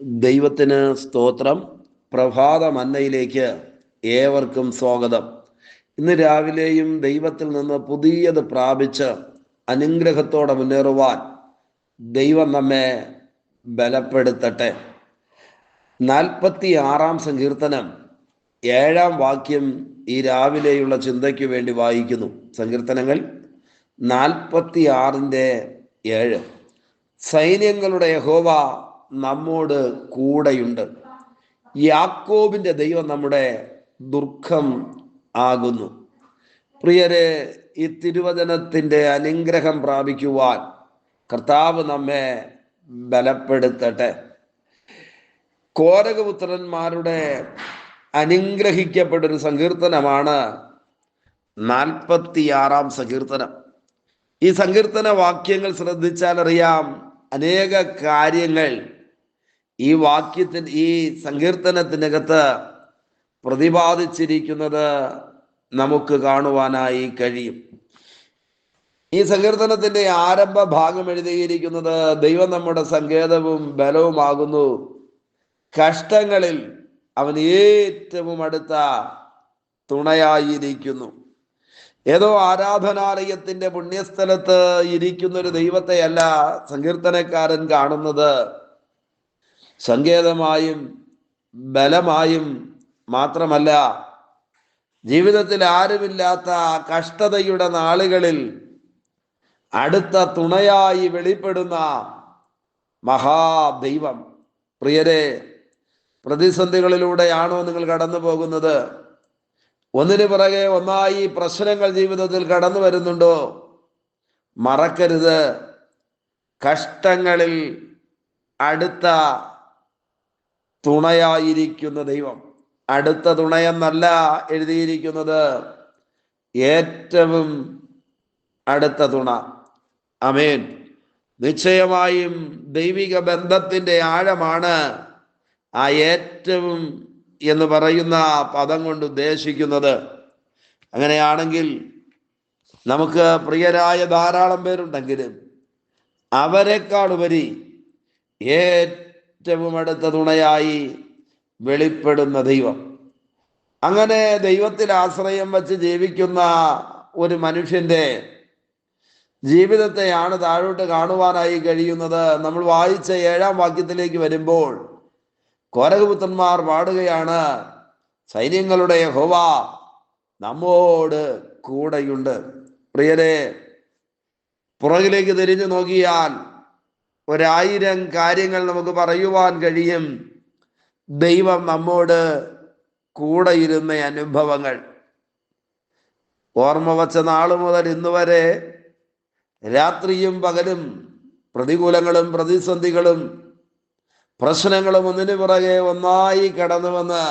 ദൈവത്തിന് സ്തോത്രം. പ്രഭാത മന്നയിലേക്ക് ഏവർക്കും സ്വാഗതം. ഇന്ന് രാവിലെയും ദൈവത്തിൽ നിന്ന് പുതിയത് പ്രാപിച്ച് അനുഗ്രഹത്തോടെ മുന്നേറുവാൻ ദൈവം നമ്മെ ബലപ്പെടുത്തട്ടെ. നാൽപ്പത്തി ആറാം സങ്കീർത്തനം ഏഴാം വാക്യം ഈ രാവിലെയുള്ള ചിന്തയ്ക്ക് വേണ്ടി വായിക്കുന്നു. സങ്കീർത്തനങ്ങൾ നാൽപ്പത്തി ആറിന്റെ ഏഴ്. സൈന്യങ്ങളുടെ യഹോവ നമ്മോട് കൂടെയുണ്ട്. യാക്കോബിന്റെ ദൈവം നമ്മുടെ ദുർഖം ആകുന്നു. പ്രിയരെ ഈ തിരുവചനത്തിന്റെ അനുഗ്രഹം പ്രാപിക്കുവാൻ കർത്താവ് നമ്മെ ബലപ്പെടുത്തട്ടെ. കോരകപുത്രന്മാരുടെ അനുഗ്രഹിക്കപ്പെട്ടൊരു സങ്കീർത്തനമാണ് നാൽപ്പത്തിയാറാം സങ്കീർത്തനം. ഈ സങ്കീർത്തന വാക്യങ്ങൾ ശ്രദ്ധിച്ചാൽ അറിയാം അനേക കാര്യങ്ങൾ ഈ വാക്യത്തിന് ഈ സങ്കീർത്തനത്തിനകത്ത് പ്രതിപാദിച്ചിരിക്കുന്നത് നമുക്ക് കാണുവാനായി കഴിയും. ഈ സങ്കീർത്തനത്തിന്റെ ആരംഭ ഭാഗം എഴുതിയിരിക്കുന്നത് ദൈവം നമ്മുടെ സങ്കേതവും ബലവുമാകുന്നു. കഷ്ടങ്ങളിൽ അവൻ ഏറ്റവും അടുത്ത തുണയായിരിക്കുന്നു. ഏതോ ആരാധനാലയത്തിന്റെ പുണ്യസ്ഥലത്ത് ഇരിക്കുന്ന ഒരു ദൈവത്തെയല്ല സങ്കീർത്തനക്കാരൻ കാണുന്നത്. സങ്കേതമായും ബലമായും മാത്രമല്ല ജീവിതത്തിൽ ആരുമില്ലാത്ത കഷ്ടതയുടെ നാളുകളിൽ അടുത്ത തുണയായി വെളിപ്പെടുന്ന മഹാദൈവം. പ്രിയരെ പ്രതിസന്ധികളിലൂടെയാണോ നിങ്ങൾ കടന്നു പോകുന്നത്? ഒന്നിനു പിറകെ ഒന്നായി പ്രശ്നങ്ങൾ ജീവിതത്തിൽ കടന്നു വരുന്നുണ്ടോ? മറക്കരുത്. കഷ്ടങ്ങളിൽ അടുത്ത തുണയായിരിക്കുന്ന ദൈവം. അടുത്ത തുണയെന്നല്ല എഴുതിയിരിക്കുന്നത്. ഏറ്റവും അടുത്ത തുണ. അമേൻ നിശ്ചയമായും ദൈവിക ബന്ധത്തിന്റെ ആഴമാണ് ആ ഏറ്റവും എന്ന് പറയുന്ന പദം കൊണ്ട് ഉദ്ദേശിക്കുന്നത്. അങ്ങനെയാണെങ്കിൽ നമുക്ക് പ്രിയരായ ധാരാളം പേരുണ്ടെങ്കിലും അവരെക്കാളുപരി ഏറ്റവും അടുത്ത തുണയായി വെളിപ്പെടുന്ന ദൈവം. അങ്ങനെ ദൈവത്തിൽ ആശ്രയം വച്ച് ജീവിക്കുന്ന ഒരു മനുഷ്യന്റെ ജീവിതത്തെയാണ് താഴോട്ട് കാണുവാനായി കഴിയുന്നത്. നമ്മൾ വായിച്ച ഏഴാം വാക്യത്തിലേക്ക് വരുമ്പോൾ കോരകപുത്രന്മാർ പാടുകയാണ് സൈന്യങ്ങളുടെ ഹോവ നമ്മോട് കൂടെയുണ്ട്. പ്രിയരെ പുറകിലേക്ക് തിരിഞ്ഞു നോക്കിയാൽ ഒരായിരം കാര്യങ്ങൾ നമുക്ക് പറയുവാൻ കഴിയും. ദൈവം നമ്മോട് കൂടെ ഇരുന്ന അനുഭവങ്ങൾ. ഓർമ്മ വച്ച നാളു മുതൽ ഇന്ന് വരെ രാത്രിയും പകലും പ്രതികൂലങ്ങളും പ്രതിസന്ധികളും പ്രശ്നങ്ങളും ഒന്നിനു പിറകെ ഒന്നായി കടന്നു വന്ന്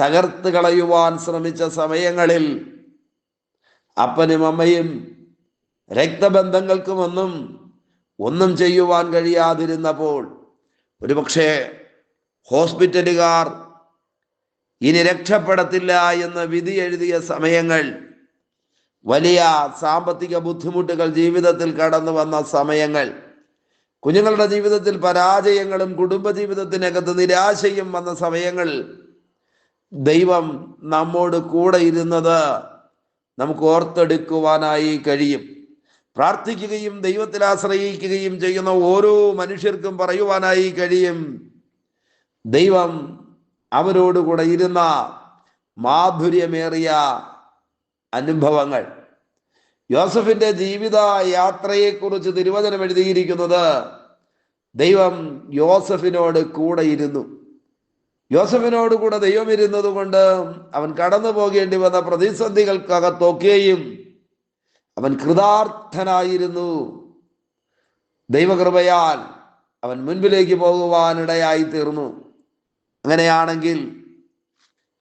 തകർത്ത് കളയുവാൻ ശ്രമിച്ച സമയങ്ങളിൽ അപ്പനും അമ്മയും രക്തബന്ധങ്ങൾക്കുമൊന്നും ഒന്നും ചെയ്യുവാൻ കഴിയാതിരുന്നപ്പോൾ ഒരുപക്ഷെ ഹോസ്പിറ്റലുകാർ ഇനി രക്ഷപ്പെടത്തില്ല എന്ന് വിധി എഴുതിയ സമയങ്ങൾ വലിയ സാമ്പത്തിക ബുദ്ധിമുട്ടുകൾ ജീവിതത്തിൽ കടന്നു വന്ന സമയങ്ങൾ കുഞ്ഞുങ്ങളുടെ ജീവിതത്തിൽ പരാജയങ്ങളും കുടുംബജീവിതത്തിനകത്ത് നിരാശയും വന്ന സമയങ്ങൾ ദൈവം നമ്മോട് കൂടെ ഇരുന്നത് നമുക്ക് ഓർത്തെടുക്കുവാനായി കഴിയും. പ്രാർത്ഥിക്കുകയും ദൈവത്തിൽ ആശ്രയിക്കുകയും ചെയ്യുന്ന ഓരോ മനുഷ്യർക്കും പറയുവാനായി കഴിയും. ദൈവം അവരോടുകൂടെ ഇരുന്ന മാധുര്യമേറിയ അനുഭവങ്ങൾ. യോസഫിന്റെ ജീവിത യാത്രയെക്കുറിച്ച് തിരുവചനം എഴുതിയിരിക്കുന്നത് ദൈവം യോസഫിനോട് കൂടെ ഇരുന്നു. യോസഫിനോട് കൂടെ ദൈവം ഇരുന്നത് കൊണ്ട് അവൻ കടന്നു പോകേണ്ടി വന്ന പ്രതിസന്ധികൾക്കകത്തൊക്കെയും അവൻ കൃതാർത്ഥനായിരുന്നു. ദൈവകൃപയാൽ അവൻ മുൻപിലേക്ക് പോകുവാനിടയായി തീർന്നു. അങ്ങനെയാണെങ്കിൽ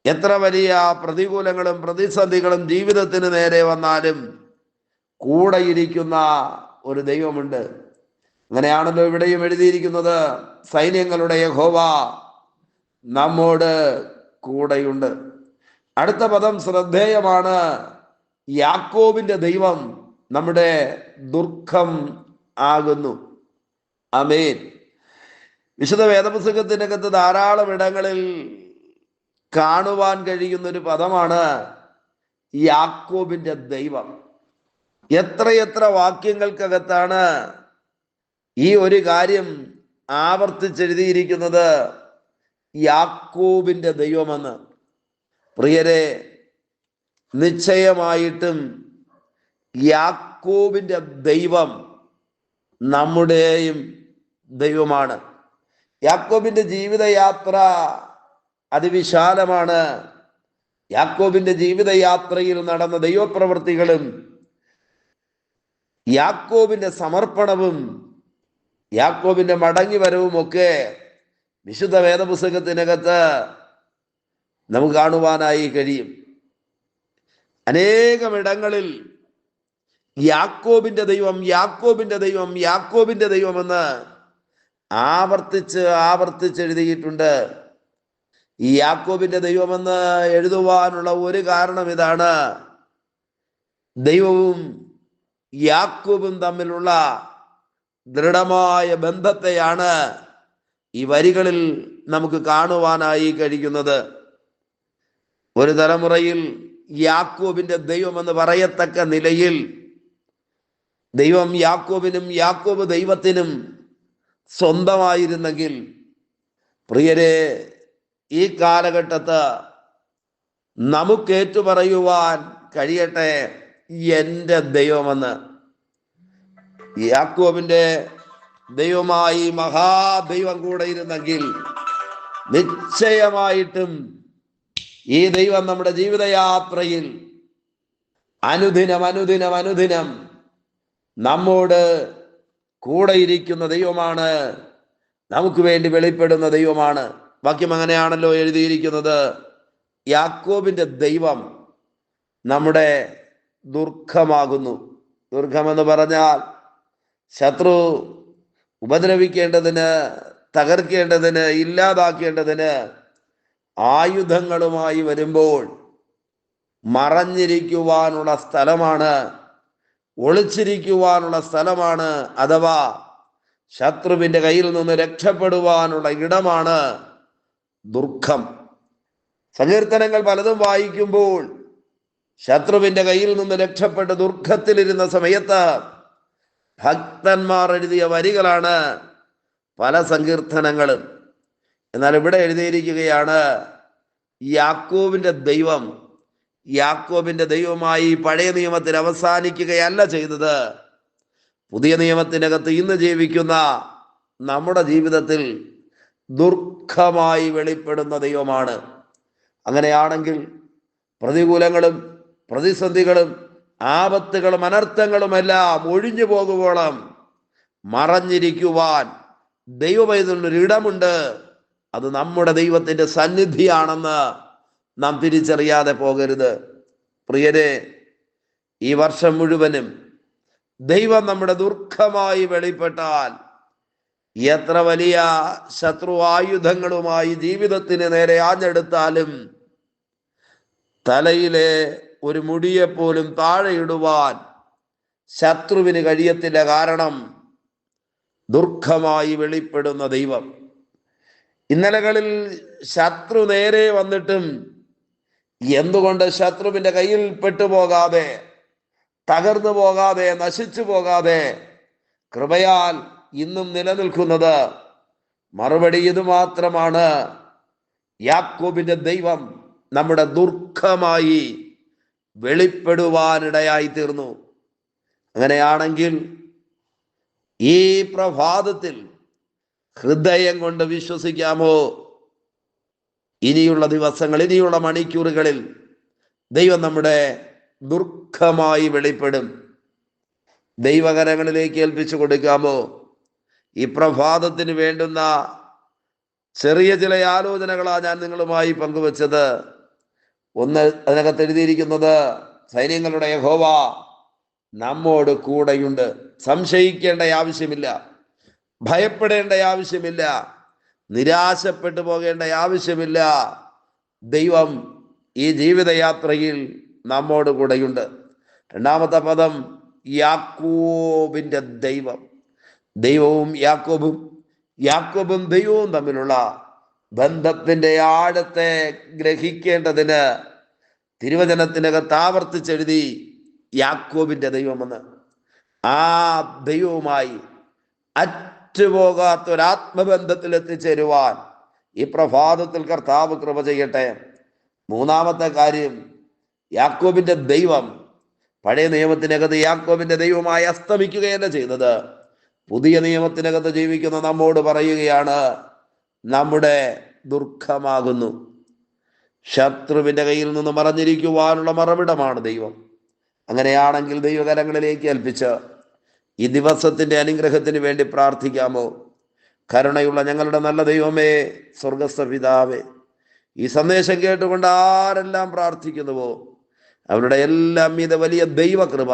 എത്ര വലിയ പ്രതികൂലങ്ങളും പ്രതിസന്ധികളും ജീവിതത്തിന് നേരെ വന്നാലും കൂടെയിരിക്കുന്ന ഒരു ദൈവമുണ്ട്. അങ്ങനെയാണല്ലോ ഇവിടെയും എഴുതിയിരിക്കുന്നത്. സൈന്യങ്ങളുടെ യഹോവ നമ്മോട് കൂടെയുണ്ട്. അടുത്ത പദം ശ്രദ്ധേയമാണ്. യാക്കോബിന്റെ ദൈവം നമ്മുടെ ദുർഖം ആകുന്നു. അമേൻ വിശുദ്ധ വേദപുസ്തകത്തിനകത്ത് ധാരാളം ഇടങ്ങളിൽ കാണുവാൻ കഴിയുന്ന ഒരു പദമാണ് യാക്കോബിന്റെ ദൈവം. എത്രയെത്ര വാക്യങ്ങൾക്കകത്താണ് ഈ ഒരു കാര്യം ആവർത്തിച്ചെഴുതിയിരിക്കുന്നത് യാക്കോബിന്റെ ദൈവമെന്ന്. പ്രിയരെ നിശ്ചയമായിട്ടും യാക്കോബിന്റെ ദൈവം നമ്മുടെയും ദൈവമാണ്. യാക്കോബിന്റെ ജീവിതയാത്ര അതിവിശാലമാണ്. യാക്കോബിന്റെ ജീവിതയാത്രയിൽ നടന്ന ദൈവപ്രവൃത്തികളും യാക്കോബിന്റെ സമർപ്പണവും യാക്കോബിന്റെ മടങ്ങി വരവും ഒക്കെ വിശുദ്ധ വേദപുസ്തകത്തിനകത്ത് നമുക്ക് കാണുവാനായി കഴിയും. അനേകം ഇടങ്ങളിൽ യാക്കോബിന്റെ ദൈവം യാക്കോബിന്റെ ദൈവം യാക്കോബിന്റെ ദൈവമെന്ന് ആവർത്തിച്ച് ആവർത്തിച്ച് എഴുതിയിട്ടുണ്ട്. ഈ യാക്കോബിന്റെ ദൈവമെന്ന് എഴുതുവാനുള്ള ഒരു കാരണം ഇതാണ്. ദൈവവും യാക്കോബും തമ്മിലുള്ള ദൃഢമായ ബന്ധത്തെയാണ് ഈ വരികളിൽ നമുക്ക് കാണുവാനായി കഴിക്കുന്നത് ഒരു തലമുറയിൽ യാക്കോബിന്റെ ദൈവം എന്ന് പറയത്തക്ക നിലയിൽ ദൈവം യാക്കോബിനും യാക്കോബ് ദൈവത്തിനും സ്വന്തമായിരുന്നെങ്കിൽ പ്രിയരെ ഈ കാലഘട്ടത്ത് നമുക്കേറ്റു പറയുവാൻ കഴിയട്ടെ എന്റെ ദൈവമെന്ന്. യാക്കോബിന്റെ ദൈവമായി മഹാദൈവം കൂടെ ഇരുന്നെങ്കിൽ നിശ്ചയമായിട്ടും ഈ ദൈവം നമ്മുടെ ജീവിതയാത്രയിൽ അനുദിനം അനുദിനം അനുദിനം നമ്മോട് കൂടെ ഇരിക്കുന്ന ദൈവമാണ്. നമുക്ക് വേണ്ടി വെളിപ്പെടുന്ന ദൈവമാണ്. വാക്യം അങ്ങനെയാണല്ലോ എഴുതിയിരിക്കുന്നത്. യാക്കോബിന്റെ ദൈവം നമ്മുടെ ദുർഘമാകുന്നു. ദുർഘമെന്ന് പറഞ്ഞാൽ ശത്രു ഉപദ്രവിക്കേണ്ടതിന് തകർക്കേണ്ടതിന് ഇല്ലാതാക്കേണ്ടതിന് ആയുധങ്ങളുമായി വരുമ്പോൾ മറഞ്ഞിരിക്കുവാനുള്ള സ്ഥലമാണ് ഒളിച്ചിരിക്കുവാനുള്ള സ്ഥലമാണ് അഥവാ ശത്രുവിന്റെ കയ്യിൽ നിന്ന് രക്ഷപ്പെടുവാനുള്ള ഇടമാണ് ദുർഖം സങ്കീർത്തനങ്ങൾ പലതും വായിക്കുമ്പോൾ ശത്രുവിന്റെ കയ്യിൽ നിന്ന് രക്ഷപ്പെട്ട് ദുർഖത്തിലിരുന്ന സമയത്ത് ഭക്തന്മാർ എഴുതിയ വരികളാണ് പല സങ്കീർത്തനങ്ങളും. എന്നാൽ ഇവിടെ എഴുതിയിരിക്കുകയാണ് യാക്കോബിന്റെ ദൈവം യാക്കോബിന്റെ ദൈവമായി പഴയ നിയമത്തിൽ അവസാനിക്കുകയല്ല ചെയ്തത്. പുതിയ നിയമത്തിനകത്ത് ഇന്ന് ജീവിക്കുന്ന നമ്മുടെ ജീവിതത്തിൽ ദുർഖമായി വെളിപ്പെടുന്ന ദൈവമാണ്. അങ്ങനെയാണെങ്കിൽ പ്രതികൂലങ്ങളും പ്രതിസന്ധികളും ആപത്തുകളും അനർത്ഥങ്ങളുമെല്ലാം ഒഴിഞ്ഞു പോകുവോളം മറഞ്ഞിരിക്കുവാൻ ദൈവപൈതലിനൊരു ഇടമുണ്ട്. അത് നമ്മുടെ ദൈവത്തിന്റെ സന്നിധിയാണെന്ന് നാം തിരിച്ചറിയാതെ പോകരുത്. പ്രിയരെ ഈ വർഷം മുഴുവനും ദൈവം നമ്മുടെ ദുർഖമായി വെളിപ്പെട്ടാൽ എത്ര വലിയ ശത്രു ആയുധങ്ങളുമായി ജീവിതത്തിന് നേരെ ആഞ്ഞെടുത്താലും തലയിലെ ഒരു മുടിയെപ്പോലും താഴെയിടുവാൻ ശത്രുവിന് കഴിയത്തില്ല. കാരണം ദുർഖമായി വെളിപ്പെടുന്ന ദൈവം ഇന്നലകളിൽ ശത്രു നേരെ വന്നിട്ടും എന്തുകൊണ്ട് ശത്രുവിന്റെ കയ്യിൽ പെട്ടുപോകാതെ തകർന്നു പോകാതെ നശിച്ചു പോകാതെ കൃപയാൽ ഇന്നും നിലനിൽക്കുന്നത്? മറുപടി ഇത് മാത്രമാണ്. യാക്കോബിന്റെ ദൈവം നമ്മുടെ ദുർഖമായി വെളിപ്പെടുവാനിടയായി തീർന്നു അങ്ങനെയാണെങ്കിൽ ഈ പ്രഭാതത്തിൽ ഹൃദയം കൊണ്ട് വിശ്വസിക്കാമോ? ഇനിയുള്ള ദിവസങ്ങൾ ഇനിയുള്ള മണിക്കൂറുകളിൽ ദൈവം നമ്മുടെ ദുർഖമായി വെളിപ്പെടും. ദൈവകരങ്ങളിലേക്ക് ഏൽപ്പിച്ചു കൊടുക്കാമോ? ഈ പ്രഭാതത്തിന് വേണ്ടുന്ന ചെറിയ ചില ആലോചനകളാണ് ഞാൻ നിങ്ങളുമായി പങ്കുവച്ചത്. ഒന്ന് അതിനകത്ത് എഴുതിയിരിക്കുന്നത് സൈന്യങ്ങളുടെ യഹോവ നമ്മോട് കൂടെയുണ്ട്. സംശയിക്കേണ്ട ആവശ്യമില്ല. ഭയപ്പെടേണ്ട ആവശ്യമില്ല. നിരാശപ്പെട്ടു പോകേണ്ട ആവശ്യമില്ല. ദൈവം ഈ ജീവിതയാത്രയിൽ നമ്മോട് കൂടെയുണ്ട്. രണ്ടാമത്തെ പദം യാക്കോബിന്റെ ദൈവം. ദൈവവും യാക്കോബും യാക്കോബും ദൈവവും തമ്മിലുള്ള ബന്ധത്തിന്റെ ആഴത്തെ ഗ്രഹിക്കേണ്ടതിന് തിരുവചനത്തിനകത്ത് ആവർത്തിച്ചെഴുതി യാക്കോബിന്റെ ദൈവമെന്ന്. ആ ദൈവവുമായി അറ്റുപോകാത്ത ഒരു ആത്മബന്ധത്തിൽ എത്തിച്ചേരുവാൻ ഈ പ്രഭാതത്തിൽ കർത്താവ് കൃപ ചെയ്യട്ടെ. മൂന്നാമത്തെ കാര്യം യാക്കോബിന്റെ ദൈവം പഴയ നിയമത്തിനകത്ത് യാക്കോബിന്റെ ദൈവമായി അസ്തമിക്കുകയല്ല ചെയ്തത്. പുതിയ നിയമത്തിനകത്ത് ജീവിക്കുന്ന നമ്മോട് പറയുകയാണ് നമ്മുടെ ദുർഖമാകുന്നു ശത്രുവിന്റെ കയ്യിൽ നിന്ന് മറഞ്ഞിരിക്കുവാനുള്ള മറവിടമാണ് ദൈവം. അങ്ങനെയാണെങ്കിൽ ദൈവകരങ്ങളിലേക്ക് ഏൽപ്പിച്ച് ഈ ദിവസത്തിന്റെ അനുഗ്രഹത്തിന് വേണ്ടി പ്രാർത്ഥിക്കാമോ? കരുണയുള്ള ഞങ്ങളുടെ നല്ല ദൈവമേ സ്വർഗസ്ഥ പിതാവേ ഈ സന്ദേശം കേട്ടുകൊണ്ട് ആരെല്ലാം പ്രാർത്ഥിക്കുന്നുവോ? അവരുടെ എല്ലാം മീത വലിയ ദൈവകൃപ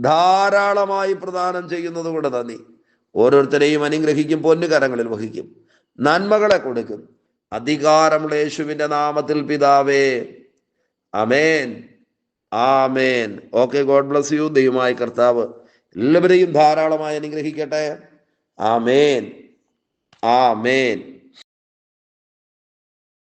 ധാരാളമായി പ്രദാനം ചെയ്യുന്നത് കൊണ്ട് നന്ദി. ഓരോരുത്തരെയും അനുഗ്രഹിക്കും പൊന്നുകരങ്ങളിൽ വഹിക്കും നന്മകളെ കൊടുക്കും. അധികാരമുള്ള യേശുവിന്റെ നാമത്തിൽ പിതാവേ അമേൻ ആമേൻ. Okay God bless you. ദൈവമായി കർത്താവ് എല്ലാവരെയും ധാരാളമായി അനുഗ്രഹിക്കട്ടെ. ആമേൻ. ആമേൻ.